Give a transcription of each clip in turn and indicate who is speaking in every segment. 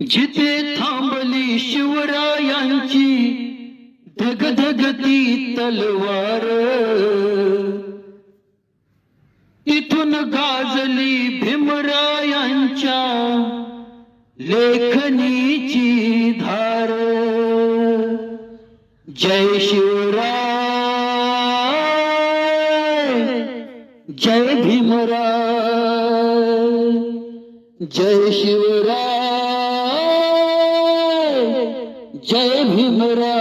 Speaker 1: जिथे थांबली शिवरायांची धगधगती तलवार. तिथून गाजली भीमरायांच्या लेखनीची धार. जय शिवराय जय भीमराय जय शिवराय जय भीमराय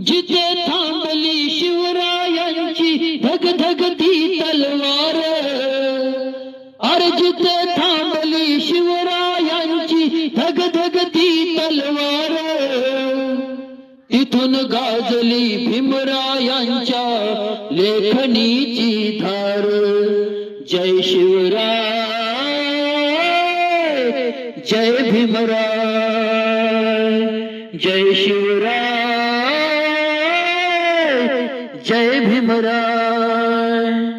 Speaker 1: जिथे थांबली शिवरायांची धगधगती तलवार. अरे जिथे थांबली शिवरायांची धगधगती तलवार. इथून गाजली भीमरायांच्या लेखणीची धार. जय शिवराय. जय भीमराय जय शिवराय जय भीमराय.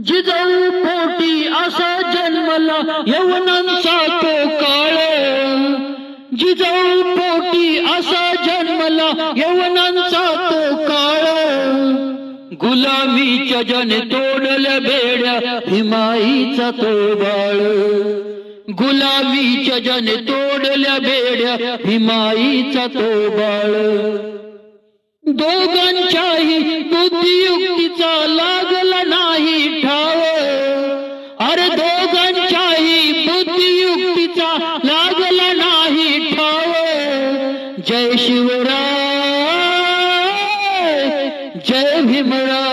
Speaker 1: जिजाऊ पोटी असा जन्मला यवनांचा तो काळ. जिजाऊ पोटी असा जन्मला यवनांचा तो काळ. गुलामीच्या जन तोडल्या बेड्या हिमाईचा तो बाळ. गुलामीच्या जन तोडल्या बेड्या हिमाईचा तो बाळ. दोघांच्याही बुद्धियुक्तीचा लागला नाही ठाव. अरे दोघांच्याही बुद्धियुक्तीचा लागला नाही ठाव. जय शिवराय जय भीमराय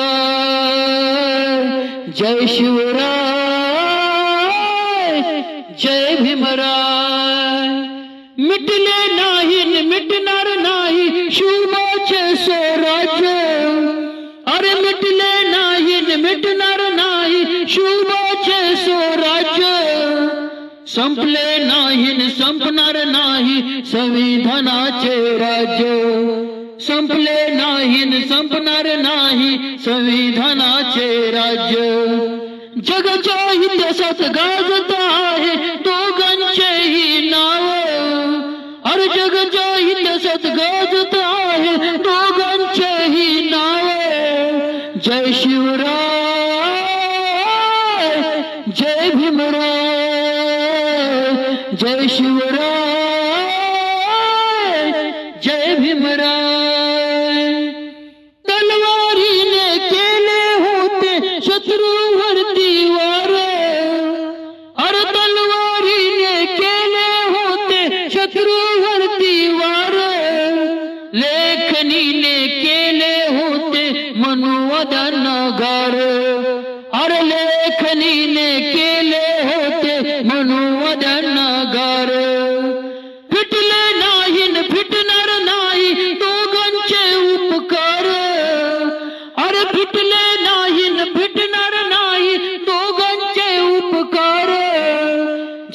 Speaker 1: जय शिवराय. भराय मिटले नाही, मिटणार नाही शिवमोच सो अरे मिटले नाही, मिटणार नाही राज। संपले नाही, संपणार नाही, संविधानाचे राज्य संपले नाही, संपणार नाही, संविधानाचे जगच्या सत गाजता जय शिवराय जय भीमराय जय शिवराय. लेखनीने केले होते मनुवादांना गार. फिटले नाही फिटणार नाही दोघांचे उपकार. अरे फिटले नाही फिटणार नाही दोघांचे उपकार.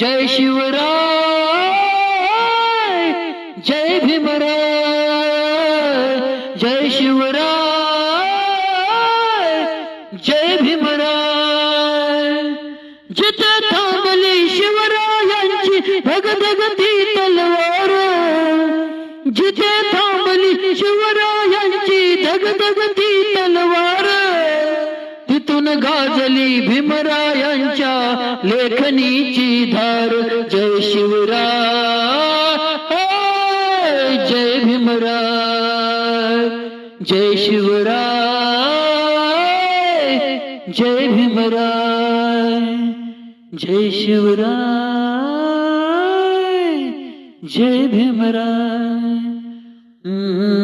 Speaker 1: जय शिवराय जय भीमराय जय शिवराय. धगधगती तलवार जिथे थांबली शिवरायांची धगधगती तलवार तिथून गाजली भीमरायांच्या लेखनीची धार जय शिवराय जय भीमराय जय शिवराय जय भीमराय जय शिवराय. जय भीमराय हम्म.